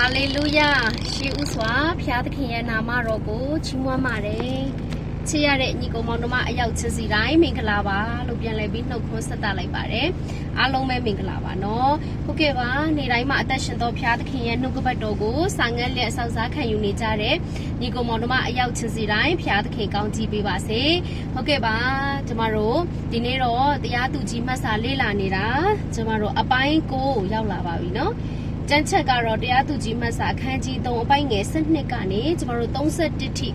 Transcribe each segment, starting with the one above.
ဟာလေလုယာရှေးဥစွာဖျားသခင်ရဲ့နာမတော်ကိုချီးမွမ်းပါတယ်ချစ်ရတဲ့ညီကောင်မောင်တို့မအရောက်ချစ်စီတိုင်းမင်္ဂလာပါလို့ပြန်လည်ပြီးနှုတ်ခွန်းဆက်တာလိုက်ပါတယ်အားလုံးပဲမင်္ဂလာပါနော်ဟုတ်ကဲ့ပါနေတိုင်းမှာအသက်ရှင်သောဖျားသခင်ရဲ့နှုတ်ကပတ်တော်ကိုစာငတ်လျက်ဆောက်စားခံယူနေကြတဲ့ညီကောင်မောင်တို့မအရောက်ချစ်စီတိုင်းဖျားသခင်ကောင်းချီးပေးပါစေဟုတ်ကဲ့ပါကျမတို့ဒီနေ့တော့တရားသူကြီးမှတ်စာလေ့လာနေတာကျမတို့အပိုင်းကိုရောက်လာပါပြီနော် ကျန်းချက်ကတော့တရားသူကြီးမှတ်စာအခန်းကြီး3အပိုင်းငယ်7ကနေကျမတို့31ထိ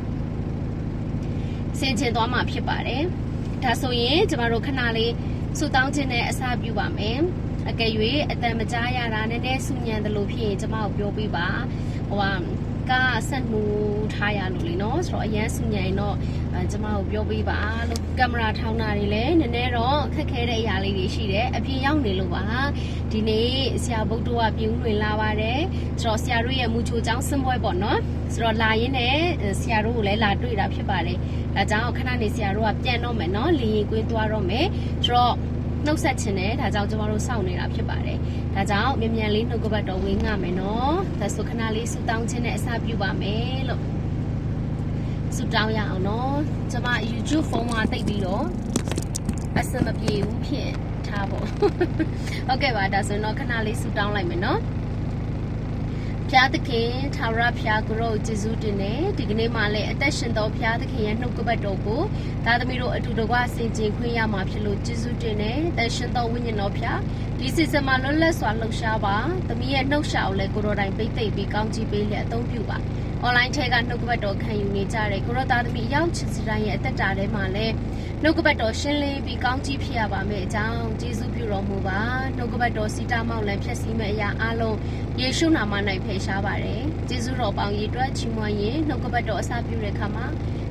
ဆင်ကျင်သွားမှာဖြစ်ပါတယ်။ဒါဆိုရင်ကျမတို့ခဏလေးဆူတောင်းခြင်းနဲ့အစပြုပါမယ်။အကယ်၍အတန်မကြားရတာနည်းနည်းဆူညံတယ်လို့ဖြစ်ရင်ကျမကိုပြောပြပါ။ဟိုက ကားဆက်နှူထားရလို့လေနော်ဆိုတော့အရန်ဆူညံရင်တော့အဲကျမကိုပြောပြပါလို့ကင်မရာထောင်းတာတွေလည်းနည်းနည်းတော့ခက်ခဲတဲ့အရာလေးတွေရှိတယ်အပြင်ရောက်နေလို့ပါဒီနေ့ဆရာဗုဒ္ဓဝပြုံးဝင်လာပါတယ်ဆိုတော့ဆရာတို့ရဲ့မူချိုကျောင်းစင်ပွဲပေါ့နော်ဆိုတော့လာရင်းနဲ့ဆရာတို့ကိုလည်းလာတွေ့တာဖြစ်ပါတယ်ဒါကြောင့်ခဏနေဆရာတို့ကပြန်တော့မယ်နော်လင်းရင်ကွင်းသွားတော့မယ်ဆိုတော့ နှုတ်ဆက်ခြင်းနဲ့ဒါကြောင့်ကျမတို့စောင့်နေတာဖြစ်ပါတယ်။ဒါကြောင့်မြန်မြန်လေးနှုတ်ကပတ်တော်ဝင်ငှမယ်နော်။ဒါဆိုခဏလေးဆူတောင်းခြင်းနဲ့အစပြုပါမယ်လို့ဆူတောင်းရအောင်နော်။ကျမ YouTube ဖုန်းမှာတိတ်ပြီးတော့အစမပြေဘူးဖြစ်ထားပေါ့။ဟုတ်ကဲ့ပါဒါဆိုတော့ခဏလေးဆူတောင်းလိုက်မယ်နော်။ ဖျားသခင်သာရဖျားကရောကျေးဇူးတင်တယ်ဒီကနေ့မှလည်းအသက်ရှင်သောဖျားသခင်ရဲ့နှုတ်ကပတ်တော်ကိုသားသမီးတို့အတူတကွဆင်ခြင်ခွင့်ရမှာဖြစ်လို့ကျေးဇူးတင်တယ်အသက်ရှင်သောဝိညာဉ်တော်ဖျားဒီစီဇန်မှာလွတ်လပ်စွာလှုပ်ရှားပါသမီးရဲ့နှုတ်ရှာကိုလည်းကိုရောတိုင်းပိတ်သိမ့်ပြီးကောင်းချီးပေးလျက်အသုံးပြုပါ online ထဲကနှုတ်ကပတ်တော်ခံယူနေကြတယ်ကိုရောသားသမီးအရောက်ချစ်စတိုင်းရဲ့အသက်တာထဲမှာလည်းနှုတ်ကပတ်တော်ရှင်းလင်းပြီးကောင်းကြီးဖြစ်ရပါမယ်အကြောင်းကျေးဇူးပြု တော်မူပါနှုတ်ကပတ်တော်စီတာမောက်လည်းဖြည့်ဆည်းမဲ့အရာအလုံးယေရှုနာမ၌ဖယ်ရှားပါတယ်ကျေးဇူးတော်ပေါင်းရည်အတွက်ချီးမွမ်းရင်နှုတ်ကပတ်တော်အစပြုတဲ့အခါမှာ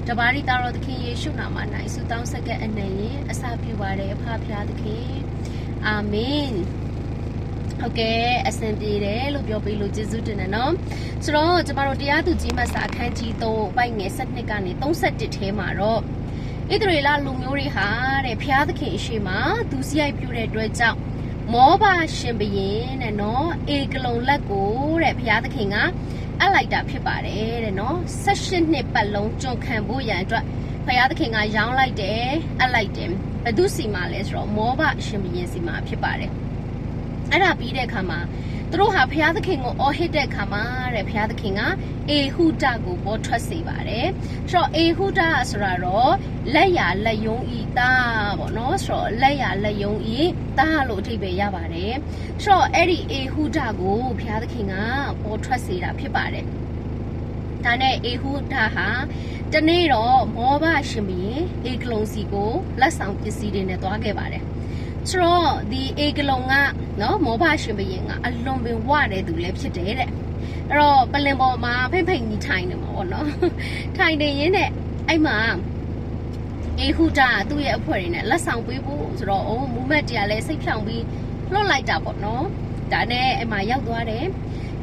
တပါးရီသားတော်သခင်ယေရှုနာမ၌ဆုတောင်းဆက်ကအနံ့ရင်အစပြုပါတယ်အဖဖျားသခင်အာမင်ဟုတ်ကဲ့အဆင်ပြေတယ်လို့ပြောပြီးလို့ကျေးဇူးတင်တယ်နော်ဆိုတော့ကျမတို့တရားသူကြီးမဆာအခန်းကြီး3ပိုက်ငယ်7ကနေ31ထဲမှာတော့ ဣသရေလလူမျိုးတွေဟာတဲ့ဖျားသခင်အရှိမသူစရိုက်ပြုတဲ့အတွက်ကြောင့်မောဘရှင်ဘရင်တဲ့နော်အေကလုံလက်ကိုတဲ့ဘုရားသခင်ကအပ်လိုက်တာဖြစ်ပါတယ်တဲ့နော်16နှစ်ပတ်လုံးကြုံခံဖို့ရန်အတွက်ဘုရားသခင်ကရောင်းလိုက်တယ်အပ်လိုက်တယ်ဘယ်သူစီမှာလဲဆိုတော့မောဘရှင်ဘရင်စီမှာဖြစ်ပါတယ်အဲ့ဒါပြီးတဲ့အခါမှာ သူတို့ဟာဘုရားသခင်ကိုအော်ဟစ်တဲ့အခါမှာတဲ့ဘုရားသခင်ကအေဟုဒကိုပေါ်ထွက်စေပါတယ်။ဆိုတော့အေဟုဒဆိုတာတော့လက်ရလက်ယုံဤသားပေါ့နော်။ဆိုတော့လက်ရလက်ယုံဤသားလို့အဓိပ္ပာယ်ရပါတယ်။ဆိုတော့အဲ့ဒီအေဟုဒကိုဘုရားသခင်ကပေါ်ထွက်စေတာဖြစ်ပါတယ်။ဒါနဲ့အေဟုဒဟာတနေ့တော့မောဘရှင်ဘီအေကလုံစီကိုလက်ဆောင်ပစ္စည်းတွေနဲ့သွားခဲ့ပါတယ်။ ဆိုတော့ဒီအေကလုံကနော်မောဘရှင်ဘရင်ကအလွန်ပင်ဝတဲ့သူလည်းဖြစ်တယ်တဲ့အဲ့တော့ပလင်ပေါ်မှာဖိမ့်ဖိမ့်ကြီးထိုင်နေမှာပေါ့နော်ထိုင်နေရင်းနဲ့အဲ့မှာအေဟုတာသူ့ရဲ့အဖွဲ့တွေနဲ့လက်ဆောင်ပေးဖို့ဆိုတော့အိုးမူမက်တရားလည်းစိတ်ဖြောင်ပြီးလွတ်လိုက်တာပေါ့နော်ဒါနဲ့အဲ့မှာရောက်သွားတယ်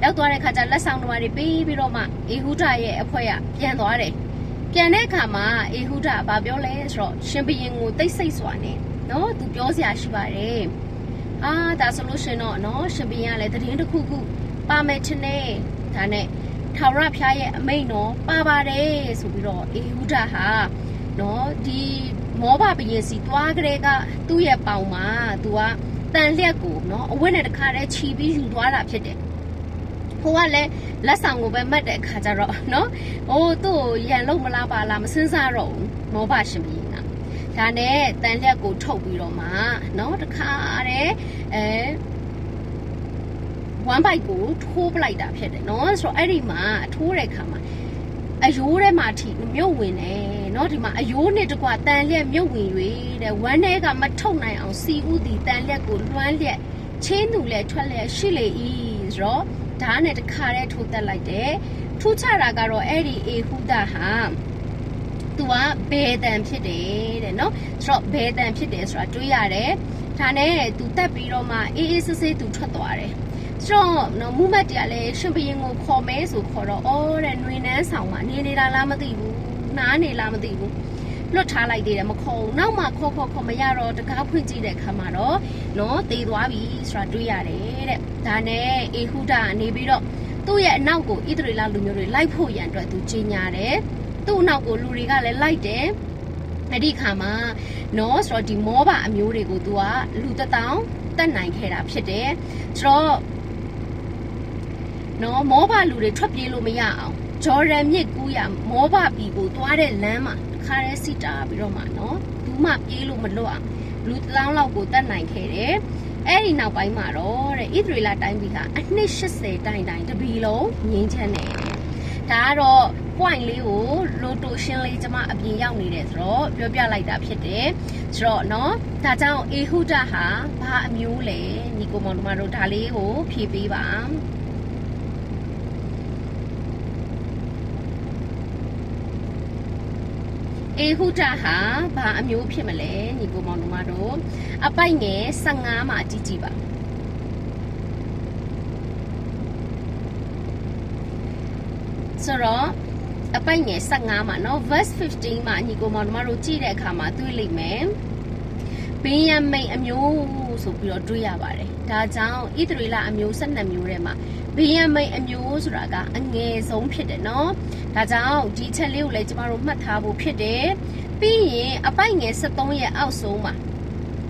ရောက်သွားတဲ့ခါကျလက်ဆောင်တွေပေးပြီးတော့မှအေဟုတာရဲ့အဖွဲ့ကပြန်သွားတယ်ပြန်တဲ့အခါမှာအေဟုတာဗာပြောလဲဆိုတော့ရှင်ဘရင်ကိုတိတ်ဆိတ်စွာနဲ့ နော်သူပြောစရာရှိပါတယ်အာဒါဆိုလို့ရှင်တော့နော်ရှင်ဘီကလည်းတည်င်းတစ်ခုခုပါမယ်ချင်နေဒါနဲ့ထာဝရဖျားရဲ့အမိန့်တော်ပါပါတယ်ဆိုပြီးတော့အေဟုဒဟာနော်ဒီမောဘဘရင်စီသွားကြတဲ့ကသူ့ရဲ့ပေါင်မှာသူကတန်လျက်ကိုနော်အဝတ်နဲ့တခါတည်းခြီးပြီးယူသွားတာဖြစ်တယ်ဟိုကလည်းလက်ဆောင်ကိုပဲမှတ်တဲ့အခါကျတော့နော်ဟိုသူ့ကိုရန်လုံးမလားပါလားမစင်းစားတော့ဘူးမောဘရှင်ဘီ ဒါနဲ့တန်လက်ကိုထုတ်ပြီးတော့မှเนาะတခါတည်းအဲဝမ်ဘိုက်ကိုထိုးပလိုက်တာဖြစ်တယ်เนาะဆိုတော့အဲ့ဒီမှာထိုးတဲ့ခါမှာအယိုးထဲမှာထိမြုပ်ဝင်တယ်เนาะဒီမှာအယိုးနဲ့တကွာတန်လက်မြုပ်ဝင်၍တဲ့ဝမ်းထဲကမထုတ်နိုင်အောင်စီဦးဒီတန်လက်ကိုလွှမ်းလျက်ချင်းသူလည်းထွက်လျက်ရှိလေဤဆိုတော့ဓာတ်နဲ့တခါတည်းထိုးတက်လိုက်တယ်ထူးခြားတာကတော့အဲ့ဒီအေဟုဒဟာ သူကဘဲတန်ဖြစ်တယ်တဲ့နော်ဆိုတော့ဘဲတန်ဖြစ်တယ်ဆိုတာတွေးရတယ်ဒါနဲ့သူတက်ပြီးတော့မှအေးအေးဆေးဆေးသူထွက်သွားတယ်ဆိုတော့နော်မူမတ်တရားလဲရှင်ဘရင်ကိုခေါ်မဲဆိုခေါ်တော့အော်တဲ့ຫນွေနန်းဆောင်မှာနေနေတာလားမသိဘူးနားနေလားမသိဘူးလွတ်ထားလိုက်သေးတယ်မခေါ်ဘူးနောက်မှခေါ်ခေါ်ခေါ်မရတော့တကားဖွင့်ကြည့်တဲ့အခါမှာတော့နော်သေသွားပြီဆိုတာတွေးရတယ်တဲ့ဒါနဲ့အေဟုဒကနေပြီးတော့သူ့ရဲ့အနောက်ကိုဣသရေလလူမျိုးတွေလိုက်ဖို့ရန်အတွက်သူကြီးညာတယ် သူ့အနောက်ကိုလူတွေကလည်းလိုက်တယ်အဲ့ဒီခါမှာနော်ဆိုတော့ဒီမောဘအမျိုးတွေကို तू ကလူတထောင်တတ်နိုင်ခဲ့တာဖြစ်တယ်ဆိုတော့နော်မောဘလူတွေထွက်ပြေးလို့မရအောင်ဂျော်ဒန်မြစ်ကူးရမောဘပြည်ကိုသွားတဲ့လမ်းမှာတစ်ခါတည်းစီတာပြီးတော့မှနော်ဘူးမှပြေးလို့မလွတ်အောင်လူတထောင်လောက်ကိုတတ်နိုင်ခဲ့တယ်အဲ့ဒီနောက်ပိုင်းမှာတော့တဲ့ဣသရေလတိုင်းပြည်ကအနှစ်80တိုင်းတိုင်းတပီလုံးငင်းချမ်းတယ် ဒါကတော့ point လေးကိုလိုတိုရှင်းလေးကျမအပြင်ရောက်နေတယ်ဆိုတော့ပြောပြလိုက်တာဖြစ်တယ်ဆိုတော့เนาะဒါကြောင့်အေဟုဒဟာဘာအမျိုးလဲညီကိုမောင်တို့မတို့ဒါလေးကိုဖြည့်ပေးပါအေဟုဒဟာဘာအမျိုးဖြစ်မလဲညီကိုမောင်တို့မတို့အပိုက်ငယ်15မှာကြည့်ကြည့်ပါ ဆိုတော့အပိုက်ငယ်15မှာเนาะ verse 15မှာညီကိုမောင်တို့မတို့ကြည့်တဲ့အခါမှာတွေ့လိမ့်မယ်ဘင်းယမိန်အမျိုးဆိုပြီးတော့တွေ့ရပါတယ်ဒါကြောင့်ဣသရေလအမျိုး12မျိုးထဲမှာဘင်းယမိန်အမျိုးဆိုတာကအငယ်ဆုံးဖြစ်တယ်เนาะဒါကြောင့်ဒီချက်လေးကိုလည်းကျမတို့မှတ်ထားဖို့ဖြစ်တယ်ပြီးရင်အပိုက်ငယ်73ရဲ့အောက်ဆုံးမှာ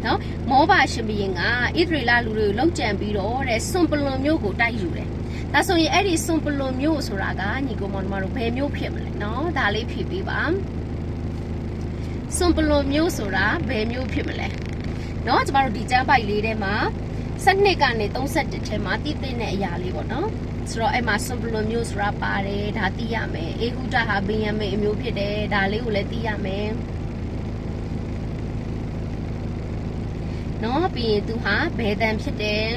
နော်မောဘရှင်ဘရင်ကဣသရေလလူတွေကိုလောက်ကြံပြီးတော့တဲ့စွန်ပလွန်မျိုးကိုတိုက်ယူတယ် ဒါဆိုရင်အဲ့ဒီစွန်ပလွန်မျိုးဆိုတာကညီကိုမောင်တို့ဘယ်မျိုးဖြစ်မလဲနော်ဒါလေးဖြည့်ပေးပါစွန်ပလွန်မျိုးဆိုတာဘယ်မျိုးဖြစ်မလဲနော်ကျမတို့ဒီကျမ်းပိုက်လေးထဲမှာ7ကနေ31ထဲမှာတည်တဲ့အရာလေးပေါ့နော်ဆိုတော့အဲ့မှာစွန်ပလွန်မျိုးဆိုတာပါတယ်ဒါသိရမယ်အေဟုဒဟာဘင်ယမိန်အမျိုးဖြစ်တယ်ဒါလေးကိုလည်းသိရမယ်နော်ပြီးရင်သူဟာဘယ်တန်ဖြစ်တယ်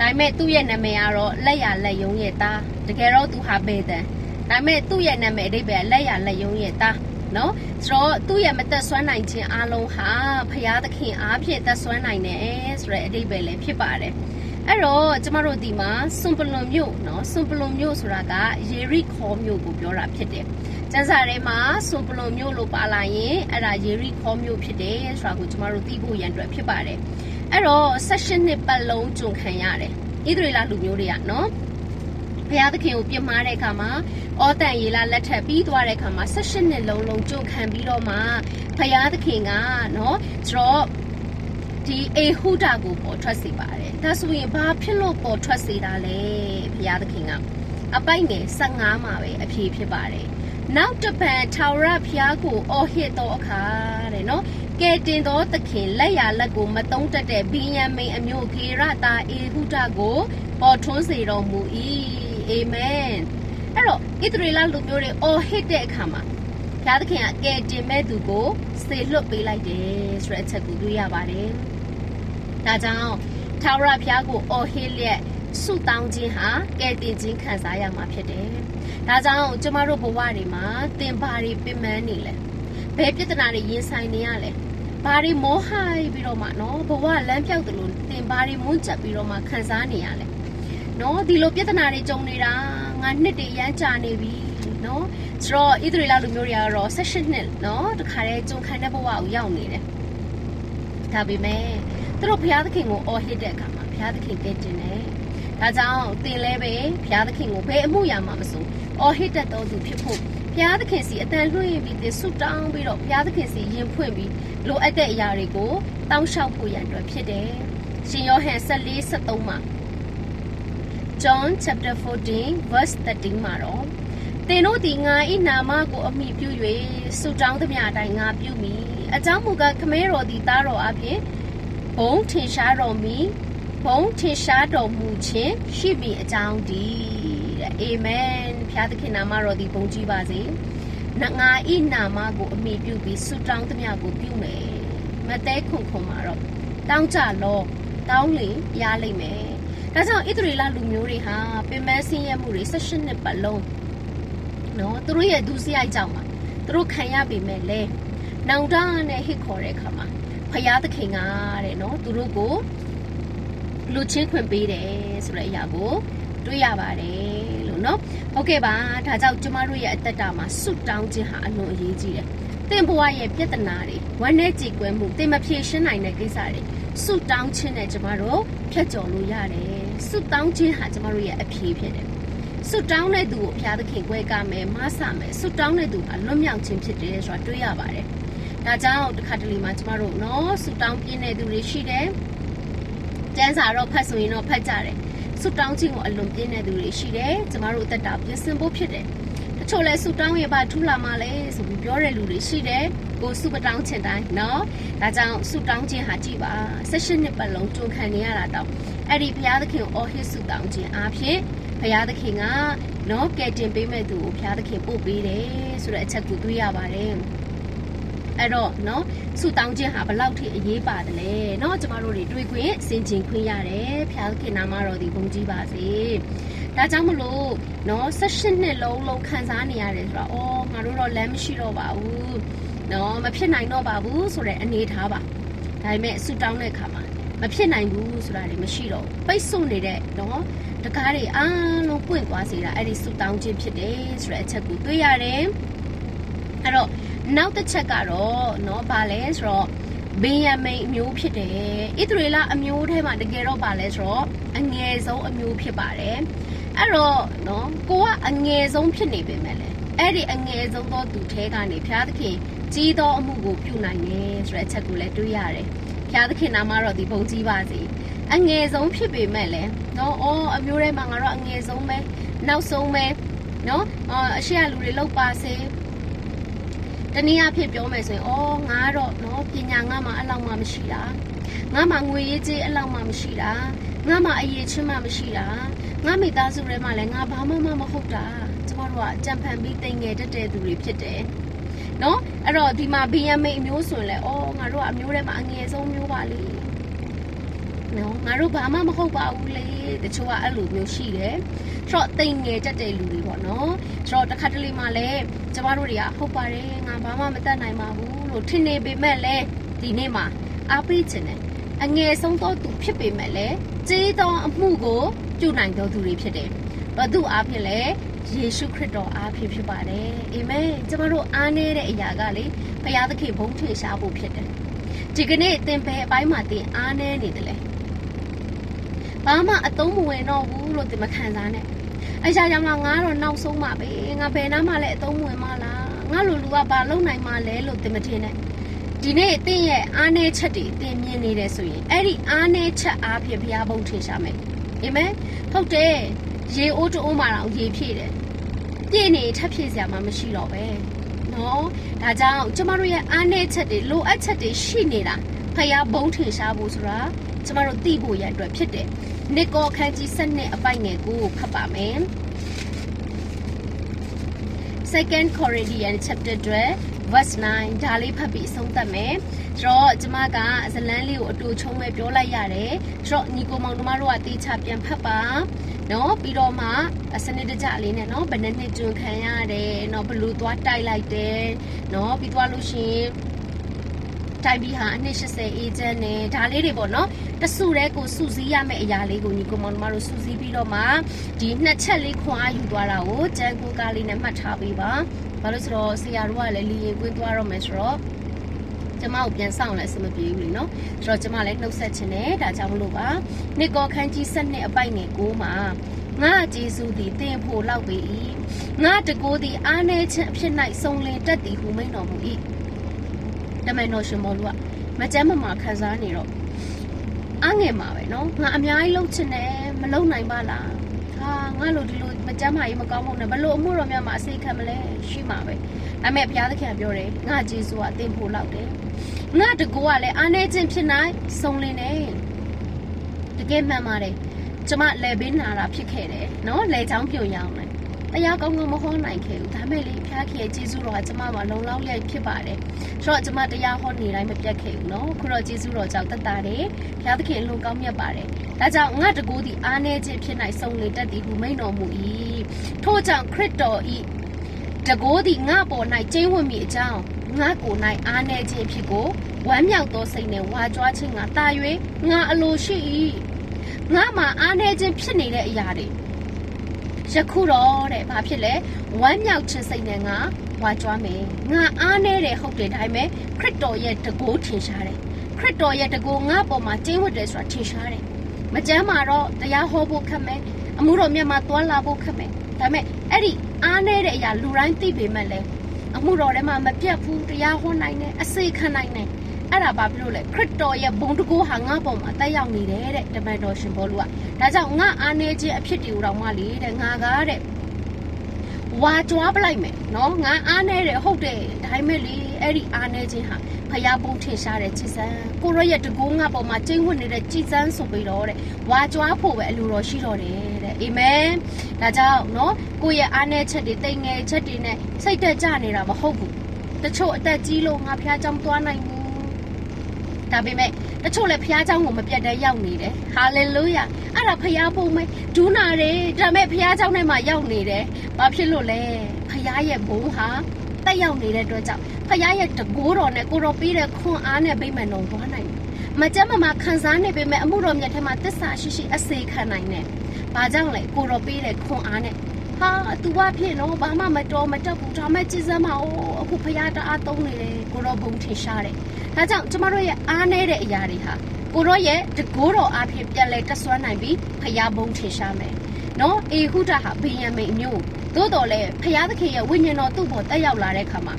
ဒါပေမဲ့သူ့ရဲ့နာမည်ကတော့လက်ရလက်ယုံရဲ့သားတကယ်တော့သူဟာဘယ်တန်ဒါပေမဲ့သူ့ရဲ့နာမည်အဓိပ္ပာယ်လက်ရလက်ယုံရဲ့သားနော်ဆိုတော့သူ့ရဲ့မသက်ဆွမ်းနိုင်ခြင်းအလုံးဟာဖရာသခင်အားဖြင့်သက်ဆွမ်းနိုင်တယ်ဆိုတဲ့အဓိပ္ပာယ်လည်းဖြစ်ပါတယ်အဲ့တော့ကျမတို့ဒီမှာစွန်ပလွန်မြို့နော်စွန်ပလွန်မြို့ဆိုတာကယေရိခေါမြို့ကိုပြောတာဖြစ်တယ်ကျန်းစာထဲမှာစွန်ပလွန်မြို့လို့ပါလာရင်အဲ့ဒါယေရိခေါမြို့ဖြစ်တယ်ဆိုတာကိုကျမတို့သိဖို့ရန်အတွက်ဖြစ်ပါတယ် အဲ့တော့16နှစ်ပတ်လုံးကြုံခံရတယ်ဣသရေလလူမျိုးတွေကနော်ဘုရားသခင်ကိုပြစ်မှားတဲ့အခါမှာအောတန်ရေလာလက်ထပ်ပြီးသွားတဲ့အခါမှာ16နှစ်လုံးလုံးကြုံခံပြီးတော့မှဘုရားသခင်ကနော်ဆိုတော့ဒီအေဟုဒကိုပေါ်ထွက်စေပါတယ်ဒါဆိုရင်ဘာဖြစ်လို့ပေါ်ထွက်စေတာလဲဘုရားသခင်ကအပိုက်ငယ်15မှာပဲအဖြေဖြစ်ပါတယ်နောက်တစ်ပံထာဝရဘုရားကိုအော်ဟစ်တော်အခါတဲ့နော် ကဲတင်သောသခင်လက်ရလက်ကိုမတုံးတက်တဲ့ဘီယံမိန်အမျိုးဂေရတာအေဟုဒကိုပေါ်ထွန်းစေတော်မူ၏အာမင်အဲ့တော့ဣသရေလလူမျိုးတွေအော်ဟစ်တဲ့အခါမှာဘုရားသခင်ကကဲတင်မဲ့သူကိုစေလွတ်ပေးလိုက်တယ်ဆိုတဲ့အချက်ကိုတွေ့ရပါတယ်ဒါကြောင့်ထာဝရဘုရားကိုအော်ဟစ်လျက်ဆုတောင်းခြင်းဟာကဲတင်ခြင်းခံစားရမှာဖြစ်တယ်ဒါကြောင့်ကျမတို့ဘဝတွေမှာသင်ပါတွေပင်ပန်းနေလဲ ဘယ်ပြဿနာတွေရင်ဆိုင်နေရလဲဘာတွေမောဟပြီးတော့မှနော်ဘဝလမ်းပြောက်တယ်လို့သင်ဘာတွေမွန်းချက်ပြီးတော့မှခံစားနေရလဲနော်ဒီလိုပြဿနာတွေကြုံနေတာငါနှစ်တွေရမ်းကြာနေပြီနော်ဆိုတော့ဣသရေလလူမျိုးတွေကတော့16နှစ်နော်တခါတည်းကြုံခံတဲ့ဘဝကိုရောက်နေတယ်ဒါပေမဲ့သူတို့ဘုရားသခင်ကိုအော်ဟစ်တဲ့အခါမှာဘုရားသခင်ကဲတင်တယ်ဒါကြောင့်သင်လည်းပဲဘုရားသခင်ကိုဘယ်အမှုရာမှမစိုးအော်ဟစ်တတ်တော်သူဖြစ်ဖို့ ဘုရားသခင်စီအတန်လွှင့်ပြီးသင်ဆုတောင်းပြီးတော့ဘုရားသခင်စီရင်ဖွင့်ပြီးလိုအပ်တဲ့အရာတွေကိုတောင်းလျှောက်ဖို့ရန်အတွက်ဖြစ်တယ်ရှင်ယောဟန်14 73မှာ John chapter 14 verse 13မှာတော့သင်တို့ဒီငါဤနာမကိုအမိပြု၍ဆုတောင်းသမျှအတိုင်းငါပြုမည်အကြောင်းမူကားခမဲတော်သည်သားတော်အပြင်ဘုံထင်ရှားတော်မူဘုံထင်ရှားတော်မူခြင်းရှိပြီအကြောင်းဒီတဲ့အာမင် ဖျားသခင်နာမတော်သည်ဘုံကြီးပါစေနငါဤနာမကိုအမိပြုပြီးဆုတောင်းသမျှကိုပြုမယ်မတဲခုန်ခုန်မှာတော့တောင်းကြလောတောင်းလေရလိမ့်မယ်ဒါကြောင့်ဣသရေလလူမျိုးတွေဟာပင်မဆင်းရဲမှုတွေ16နှစ်ပတ်လုံးနော်သူတို့ရဲ့ဒုစရိုက်ကြောင့်ပါသူတို့ခံရပေမဲ့လေနောင်တနဲ့ဟစ်ခေါ်တဲ့အခါမှာဖယားသခင်ကတဲ့နော်သူတို့ကိုလူချင်းခွင့်ပေးတယ်ဆိုတဲ့အရာကို တွေ့ရပါတယ် လို့နော်ဟုတ်ကဲ့ပါဒါကြောင့်ကျမတို့ရဲ့အသက်တာမှာစွတ်တောင်းခြင်းဟာအလွန်အရေးကြီးတယ်သင်ဘဝရဲ့ပြဿနာတွေဝမ်းနဲ့ကြေကွဲမှုသင်မဖြေရှင်းနိုင်တဲ့ကိစ္စတွေဆုတောင်းခြင်းနဲ့ကျမတို့ဖြတ်ကျော်လို့ရတယ်ဆုတောင်းခြင်းဟာကျမတို့ရဲ့အဖြေဖြစ်တယ်ဆုတောင်းတဲ့သူကိုဘုရားသခင်ကွဲကမယ်မဆမယ်ဆုတောင်းတဲ့သူဟာလွတ်မြောက်ခြင်းဖြစ်တယ်ဆိုတာတွေ့ရပါတယ်ဒါကြောင့်တစ်ခါတလေမှာကျမတို့နော်ဆုတောင်းပြင်းတဲ့သူတွေရှိတယ်ကျန်းစာတော့ဖတ်ဆိုရင်တော့ဖတ်ကြတယ် ဆုတောင်းခြင်းကိုအလွန်ပြင်းတဲ့သူတွေရှိတယ်ကျမတို့အသက်တာပြင်ဆင်ဖို့ဖြစ်တယ်တချို့လဲဆုတောင်းရပါထူလာမှလဲဆိုပြီးပြောတဲ့လူတွေရှိတယ်ကိုဆုပတောင်းခြင်းတိုင်းเนาะဒါကြောင့်ဆုတောင်းခြင်းဟာကြည်ပါ16နှစ်ပတ်လုံးကြိုးခံနေရတာတော့အဲ့ဒီဘုရားသခင်ကိုအော်ဟစ်ဆုတောင်းခြင်းအားဖြင့်ဘုရားသခင်ကเนาะကယ်တင်ပေးမဲ့သူကိုဘုရားသခင်ပို့ပေးတယ်ဆိုတဲ့အချက်ကိုတွေ့ရပါတယ် အဲ့တော့เนาะဆုတောင်းခြင်းဟာဘလောက်ထိအရေးပါတယ်လဲเนาะကျမတို့တွေတွေးခွင့်စင်ကျင်ခွင့်ရတယ်ဘုရားသခင်နာမတော်ဒီဘုန်းကြီးပါစေဒါကြောင့်မလို့เนาะ16နှစ်လုံးလုံးခံစားနေရတယ်ဆိုတော့အော်ငါတို့တော့လမ်းမရှိတော့ပါဘူးเนาะမဖြစ်နိုင်တော့ပါဘူးဆိုတဲ့အနေထားပါဒါပေမဲ့ဆုတောင်းတဲ့အခါမှာမဖြစ်နိုင်ဘူးဆိုတာတွေမရှိတော့ဘူးပိတ်ဆို့နေတဲ့เนาะတကားတွေအားလုံးပွင့်သွားစေတာအဲ့ဒီဆုတောင်းခြင်းဖြစ်တယ်ဆိုတဲ့အချက်ကိုတွေ့ရတယ်အဲ့တော့ နောက်တစ်ချက်ကတော့เนาะဘာလဲဆိုတော့ဘင်ယမိန်အမျိုးဖြစ်တယ်ဣသရေလအမျိုးထဲမှာတကယ်တော့ဘာလဲဆိုတော့အငယ်ဆုံးအမျိုးဖြစ်ပါတယ်အဲ့တော့เนาะကိုကအငယ်ဆုံးဖြစ်နေပေမဲ့လေအဲ့ဒီအငယ်ဆုံးသောသူထဲကနေဘုရားသခင်ကြီးသောအမှုကိုပြုနိုင်တယ်ဆိုတဲ့အချက်ကိုလည်းတွေ့ရတယ်ဘုရားသခင်နာမတော်ဒီဘုန်းကြီးပါစေအငယ်ဆုံးဖြစ်ပေမဲ့လေเนาะအော်အမျိုးထဲမှာငါတော့အငယ်ဆုံးပဲနောက်ဆုံးပဲเนาะအော်အရှိရလူတွေလောက်ပါစေ တနည်းအားဖြင့်ပြောမယ်ဆိုရင်အော်ငါတော့နော်ပညာငါမှအလောက်မှမရှိတာငါမှငွေရေးကြေးအလောက်မှမရှိတာငါမှအရေးချင်းမှမရှိတာငါမိသားစုထဲမှာလည်းငါဘာမှမမဟုတ်တာကျမတို့ကအကြံဖန်ပြီးတိမ်ငယ်တက်တဲ့သူတွေဖြစ်တယ်နော်အဲ့တော့ဒီမှာ BMI အမျိုးဆိုရင်လည်းအော်ငါတို့ကအမျိုးထဲမှာအငယ်ဆုံးမျိုးပါလေ နော်ငါတို့ဘာမှမဟုတ်ပါဘူးလေတချို့ကအဲ့လိုမျိုးရှိတယ်ဆိုတော့တိမ်ငယ်တက်တဲ့လူတွေပေါ့နော်ဆိုတော့တစ်ခါတလေမှလည်းကျမတို့တွေကဟုတ်ပါတယ်ငါဘာမှမတတ်နိုင်ပါဘူးလို့ထင်နေပေမဲ့လည်းဒီနေ့မှာအားပေးခြင်းနဲ့အငယ်ဆုံးသောသူဖြစ်ပေမဲ့လည်းကြေးသောအမှုကိုပြုနိုင်သောသူတွေဖြစ်တယ်ဘသူအားဖြင့်လဲယေရှုခရစ်တော်အားဖြင့်ဖြစ်ပါတယ်အာမင်ကျမတို့အားနည်းတဲ့အရာကလေဘုရားသခင်ဘုန်းထင်ရှားဖို့ဖြစ်တယ်ဒီကနေ့သင်ဘယ်အပိုင်းမှာသင်အားနည်းနေတယ်လဲ ဘာမှအသုံးမဝင်တော့ဘူးလို့သင်မခံစားနဲ့အရာကြောင့်ငါတော့နောက်ဆုံးပါပဲငါဘယ်နားမှလည်းအသုံးမဝင်မလားငါလိုလူကဘာလုပ်နိုင်မှလဲလို့သင်မထင်နဲ့ဒီနေ့သင်ရဲ့အားနည်းချက်တွေသင်မြင်နေတယ်ဆိုရင်အဲ့ဒီအားနည်းချက်အားဖြင့်ဘုရားဘုန်းထင်ရှားမယ်အာမင်ဟုတ်တယ်ရေအိုးတိုးမှတော့ရေဖြည့်တယ်ပြည့်နေထပ်ဖြည့်စရာမှမရှိတော့ပဲနော်ဒါကြောင့်ကျမတို့ရဲ့အားနည်းချက်တွေလိုအပ်ချက်တွေရှိနေတာဖယားဘုံထင်ရှားဖို့ဆိုတာကျမတို့သိဖို့ရအတွက်ဖြစ်တယ် နစ်ကောခန်းကြီး7နှစ်အပိုက်ငယ်ကိုဖတ်ပါမယ် Second Corinthians chapter 12 verse 9ဒါလေးဖတ်ပြီးအဆုံးသတ်မယ်။ဆိုတော့ကျမကဇလန်းလေးကိုအတူချုံပဲပြောလိုက်ရတယ်။ဆိုတော့ညီကိုမောင်တို့မတို့ကတေချာပြန်ဖတ်ပါ။နော်ပြီးတော့မှစနစ်တကျလေးနဲ့နော်ဘယ်နှစ်နှစ်ကျွန်းခံရတယ်။နော်ဘလူသွားတိုက်လိုက်တယ်။နော်ပြီးသွားလို့ရှိရင် တိုင်ပြီးဟာအနှစ်80အေဂျင့်နဲ့ဒါလေးတွေပေါ့နော်တဆူတဲ့ကိုစူစည်းရမယ့်အရာလေးကိုညီကိုမောင်တို့မတို့စူစည်းပြီးတော့မှဒီနှစ်ချက်လေးခွန်အားယူသွားတာကိုကြံကိုကားလေးနဲ့မှတ်ထားပေးပါဘာလို့ဆိုတော့ဆရာတို့ကလည်းလီရင်ကွင်းသွားတော့မယ်ဆိုတော့ကျမကိုပြန်ဆောင်လဲအဆင်မပြေဘူးလीနော်ဆိုတော့ကျမလည်းနှုတ်ဆက်ခြင်းနဲ့ဒါကြောင့်မလို့ပါနှစ်ကောခန်းကြီး7နှစ်အပိုက်ငယ်ကိုမှာငါဂျေစုသည်တင်ဖို့လောက်ပေ၏ငါတကိုးသည်အားနေခြင်းအဖြစ်၌စုံလင်တက်သည်ဟုမိန်တော်မူ၏ တမန်တော်ရှင်မို့လို့ကမကြမ်းမမာခံစားနေတော့အငယ်မှာပဲနော်ငါအများကြီးလှုပ်ချင်တယ်မလှုပ်နိုင်ပါလားဟာငါလိုဒီလိုမကြမ်းမာရေးမကောင်းမှုနဲ့ဘလို့အမှုတော်များမှာအစိခံမလဲရှိမှာပဲဒါပေမဲ့ဘုရားသခင်ပြောတယ်ငါဂျေဆုကအသင်ဖို့လောက်တယ်ငါတကူကလည်းအာနေချင်းဖြစ်နိုင်ဆုံးလင်းတယ်တကယ်မှန်ပါတယ်ကျမလဲဘေးနာတာဖြစ်ခဲ့တယ်နော်လဲချောင်းပြုံရအောင်လဲ တရားကောင်းကောင်းမဟောနိုင်ခဲ့ဘူးဒါမဲ့လေဖျားခေကျေးဇူးတော်ကကျမမှာလုံလောက်လျက်ဖြစ်ပါတယ်ဆိုတော့ကျမတရားဟောနေတိုင်းမပြတ်ခဲ့ဘူးเนาะခုတော့ကျေးဇူးတော်ကြောင့်တက်တာတယ်ဖျားသခင်အလုံးကောင်းမြတ်ပါတယ်ဒါကြောင့်ငါတကူသည်အားနေခြင်းဖြစ်နိုင်စုံလင်တတ်သည်ဟုမိန်တော်မူ၏ထို့ကြောင့်ခရစ်တော်ဤတကိုးသည်ငါပေါ်၌ကျင်းဝင်မိအကြောင်းငါကိုယ်၌အားနေခြင်းဖြစ်ကိုဝမ်းမြောက်သောစိတ်နဲ့ဝါကြွားခြင်းကတာ၍ငါအလိုရှိ၏ငါမှာအားနေခြင်းဖြစ်နေတဲ့အရာတွေ ယခုတော့တဲ့ဘာဖြစ်လဲဝမ်းမြောက်ခြင်းစိတ်နဲ့ငါဝါကြွားမယ်ငါအားနေတယ်ဟုတ်တယ်ဒါပေမဲ့ခရစ်တော်ရဲ့တကိုးထင်ရှားတယ်ခရစ်တော်ရဲ့တကိုးငါပေါ်မှာကျင်းဝတ်တယ်ဆိုတာထင်ရှားတယ်မကြမ်းမှာတော့တရားဟောဖို့ခက်မယ်အမှုတော်မြတ်မှာတွာလာဖို့ခက်မယ်ဒါပေမဲ့အဲ့ဒီအားနေတဲ့အရာလူတိုင်းသိပေမဲ့လည်းအမှုတော်ထဲမှာမပြတ်ဘူးတရားဟောနိုင်တယ်အစေခံနိုင်တယ် အဲ့ဒါဘာဖြစ်လို့လဲခရစ်တော်ရဲ့ဘုံတကူဟာငါ့ပေါ်မှာတက်ရောက်နေတယ်တဲ့တမန်တော်ရှင်ဘောလူကဒါကြောင့်ငါအားနေခြင်းအဖြစ်တူတော်မှလေတဲ့ငါကားတဲ့ဝါကြွားပလိုက်မယ်နော်ငါအားနေတယ်ဟုတ်တယ်ဒါပေမဲ့လေအဲ့ဒီအားနေခြင်းဟာဖယားဘုံထင်ရှားတဲ့ကြည်စံကိုရရဲ့တကူငါပေါ်မှာကျင်းဝတ်နေတဲ့ကြည်စံဆိုပြီးတော့တဲ့ဝါကြွားဖို့ပဲအလိုတော်ရှိတော်တယ်တဲ့အာမင်ဒါကြောင့်နော်ကိုယ့်ရဲ့အားနေချက်တွေတိမ်ငယ်ချက်တွေနဲ့စိတ်တက်ကြနေတာမဟုတ်ဘူးတချို့အသက်ကြီးလို့ငါဖျားကြောင်သွားနိုင်ဘူး ဒါပေမဲ့တချို့လည်းဖះเจ้าကိုမပြတ်တဲ့ရောက်နေတယ်ဟာလေလုယာအဲ့ဒါဖះပုံမဲ့ဒူးနာတယ်ဒါပေမဲ့ဖះเจ้าနဲ့မှရောက်နေတယ်ဘာဖြစ်လို့လဲဖះရဲ့ဘုံဟာတက်ရောက်နေတဲ့အတွက်ကြောင့်ဖះရဲ့တကိုးတော်နဲ့ကိုတော်ပေးတဲ့ခွန်အားနဲ့ဗိမာန်တော်သွားနိုင်တယ်မကြမ်းမမခံစားနေပေမဲ့အမှုတော်မြတ်ထဲမှာတစ္ဆာရှိရှိအစေခံနိုင်တယ်ဘာကြောင့်လဲကိုတော်ပေးတဲ့ခွန်အားနဲ့ဟာ तू ဘာဖြစ်နော်ဘာမှမတော်မတက်ဘူးဒါမဲ့ကြည်စမ်းမအောင်အခုဖះတအားသုံးနေတယ်ကိုတော်ဘုံထင်ရှားတယ် ဒါကြောင့်ကျမတို့ရဲ့အားနည်းတဲ့အရာတွေဟာကိုရောရဲ့တကိုးတော်အဖြစ်ပြန်လဲတက်ဆွမ်းနိုင်ပြီးဖျားဘုံထင်ရှားမယ်။နော်အေဟုဒဟာဘိယံမိန်အမျိုးသို့တော်လဲဖျားသခင်ရဲ့ဝိညာဉ်တော်သူ့ပေါ်တက်ရောက်လာတဲ့အခါမှာ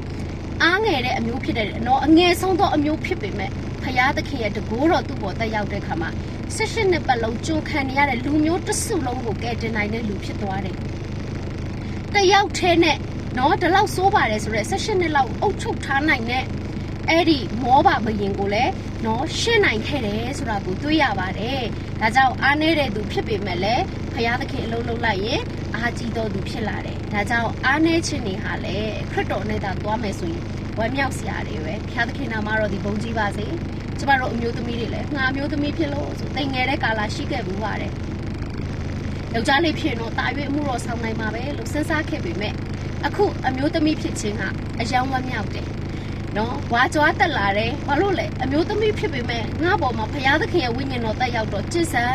အားငယ်တဲ့အမျိုးဖြစ်တဲ့နော်အငယ်ဆုံးသောအမျိုးဖြစ်ပေမဲ့ဖျားသခင်ရဲ့တကိုးတော်သူ့ပေါ်တက်ရောက်တဲ့အခါမှာဆက်ရှင်နှစ်ပတ်လုံးကြိုခံနေရတဲ့လူမျိုးတစ်စုလုံးကိုကယ်တင်နိုင်တဲ့လူဖြစ်သွားတယ်။တယောက်တည်းနဲ့နော်ဒီလောက်စိုးပါတယ်ဆိုတော့ဆက်ရှင်နှစ်လောက်အုပ်ချုပ်ထားနိုင်တဲ့ အဲ့ဒီမောပါဘယင်ကိုလည်းနော်ရှင်းနိုင်ခဲ့တယ်ဆိုတာကိုတွေ့ရပါတယ်။ဒါကြောင့်အားနေတဲ့သူဖြစ်ပေမဲ့လည်းဖရာသခင်အလုံးလုံးလိုက်ရင်အားကြီးတော်သူဖြစ်လာတယ်။ဒါကြောင့်အားနေခြင်းတွေဟာလည်းခရစ်တော်နဲ့သာသွားမယ်ဆိုရင်ဝမ်းမြောက်စရာတွေပဲ။ဖရာသခင်နာမတော်ဒီဘုန်းကြီးပါစေ။ကျမတို့အမျိုးသမီးတွေလည်းငါအမျိုးသမီးဖြစ်လို့ဆိုတိမ်ငယ်တဲ့ကာလရှိခဲ့ဘူးပါတယ်။ယောက်ျားလေးဖြစ်ရင်တော့တာ၍အမှုတော်ဆောင်နိုင်မှာပဲလို့စဉ်းစားခဲ့ပေမဲ့အခုအမျိုးသမီးဖြစ်ခြင်းကအယောင်ဝမ်းမြောက်တယ်။ နော်ဝါကြွားတက်လာတယ်ဘာလို့လဲအမျိုးသမီးဖြစ်ပေမဲ့ငါ့ဘောမှာဖရာသခင်ရဲ့ဝိညာဉ်တော်တက်ရောက်တော့ကျင့်စံ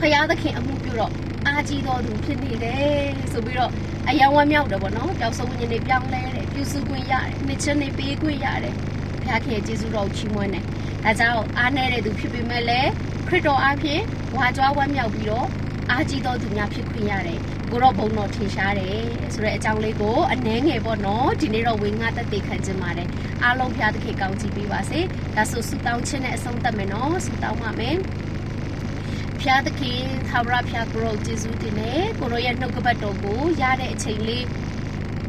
ဖရာသခင်အမှုပြုတော့အာကြီးတော်သူဖြစ်နေတယ်ဆိုပြီးတော့အယံဝမ်းမြောက်တယ်ပေါ့နော်ပျောက်ဆုံးဝိညာဉ်တွေပြောင်းလဲတယ်ပြုစုခွင့်ရတယ်နှစ်ချက်နေပေးခွင့်ရတယ်ဖရာခင်ရဲ့ကျေးဇူးတော်ကိုချီးမွမ်းတယ်ဒါကြောင့်အားနေတဲ့သူဖြစ်ပေမဲ့လည်းခရစ်တော်အားဖြင့်ဝါကြွားဝမ်းမြောက်ပြီးတော့အားကြီးတော်သူများဖြစ်ခွင့်ရတယ် ကိုတော့ဘုံတော်ထင်ရှားတယ်ဆိုတဲ့အကြောင်းလေးကိုအနှဲငယ်ပေါ့နော်ဒီနေ့တော့ဝင်းငါတက်သေးခံခြင်းပါတယ်အားလုံးဖျားသခင်ကောင်းချီးပေးပါစေဒါဆိုဆုတောင်းခြင်းနဲ့အဆုံးသတ်မယ်နော်ဆုတောင်းပါမယ်ဖျားသခင်သာဝရဖျားကိုရောကျေးဇူးတင်တယ်ကိုရောရဲ့နှုတ်ကပတ်တော်ကိုရတဲ့အချိန်လေး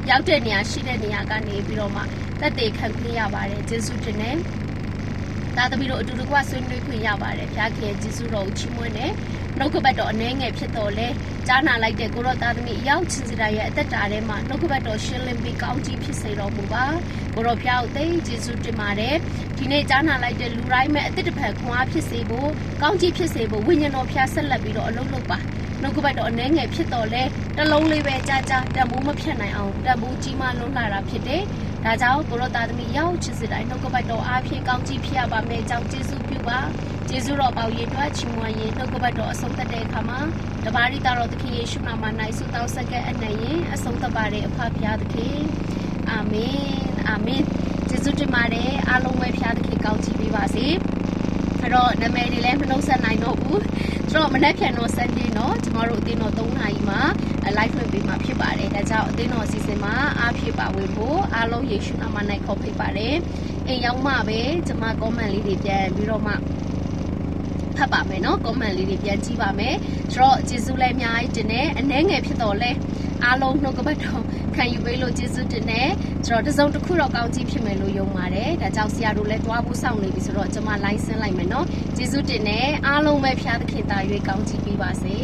ရောက်တဲ့နေရာရှိတဲ့နေရာကနေပြီးတော့မှတက်သေးခံခွင့်ရပါတယ်ကျေးဇူးတင်တယ်သားသမီးတို့အတူတကွဆွေးနွေးခွင့်ရပါတယ်ဖျားခင်ရဲ့ကျေးဇူးတော်ကိုချီးမွမ်းတယ် နှုတ်ကပတ်တော်အနှဲငယ်ဖြစ်တော်လဲကြားနာလိုက်တဲ့ကိုရောသားသမီးအရောက်ချင်းစရာရဲ့အသက်တာထဲမှာနှုတ်ကပတ်တော်ရှင်းလင်းပြီးကောင်းကြီးဖြစ်စေတော်မူပါကိုရောဖျားကိုသိကျေးဇူးတင်ပါတယ်ဒီနေ့ကြားနာလိုက်တဲ့လူတိုင်းမဲ့အသက်တစ်ဖက်ခွန်အားဖြစ်စေဖို့ကောင်းကြီးဖြစ်စေဖို့ဝိညာဉ်တော်ဖျားဆက်လက်ပြီးတော့အလုပ်လုပ်ပါနှုတ်ကပတ်တော်အနှဲငယ်ဖြစ်တော်လဲတစ်လုံးလေးပဲကြာကြာတံမိုးမဖြတ်နိုင်အောင်တံမိုးကြီးမှလွန်းလာတာဖြစ်တယ်ဒါကြောင့်ကိုရောသားသမီးရောက်ချစ်စတိုင်းနှုတ်ကပတ်တော်အားဖြင့်ကောင်းကြီးဖြစ်ရပါမယ်ကြောင့်ကျေးဇူးပြုပါ ကျေးဇူးတော်ပေါရေးတွားချီးမွမ်းရင်နှုတ်ကပတ်တော်အဆုံးသတ်တဲ့အခါမှာတပါးရီတော်သခင်ယေရှုနာမ၌ဆုတောင်းဆက်တဲ့အနံ့ရင်အဆုံးသတ်ပါတဲ့အဖဖျားသခင်အာမင်အာမင်ကျေးဇူးတင်ပါတယ်အားလုံးပဲဖျားသခင်ကောင်းချီးပေးပါစေအဲ့တော့နာမည်တွေလည်းမနှုတ်ဆက်နိုင်တော့ဘူးဆိုတော့မနက်ဖြန်တော့ Sunday เนาะကျမတို့အတင်းတော်3နာရီမှာ live လွှင့်ပေးမှာဖြစ်ပါတယ်ဒါကြောင့်အတင်းတော်အစီအစဉ်မှာအားဖြည့်ပါဝင်ဖို့အားလုံးယေရှုနာမ၌ခေါ်ဖိတ်ပါတယ်အိမ်ရောက်မှပဲကျမ comment လေးတွေပြန်ပြီးတော့မှ ခတ်ပါမယ်နော် comment လေးတွေပြန်ကြည့်ပါမယ်ဆိုတော့ကျေးဇူးလည်းအများကြီးတင်တယ်အနှဲငယ်ဖြစ်တော်လဲအားလုံးနှုတ်ကပတ်တော်ခံယူပေးလို့ကျေးဇူးတင်တယ်ကျွန်တော်တစုံတစ်ခုတော့ကောင်းကြီးဖြစ်မယ်လို့ယုံပါတယ်ဒါကြောင့်ဆရာတို့လည်းတွားဖို့စောင့်နေပြီဆိုတော့ကျွန်မ live ဆင်းလိုက်မယ်နော်ကျေးဇူးတင်တယ်အားလုံးပဲဖျားသခင်တာ၍ကောင်းကြီးပေးပါစေ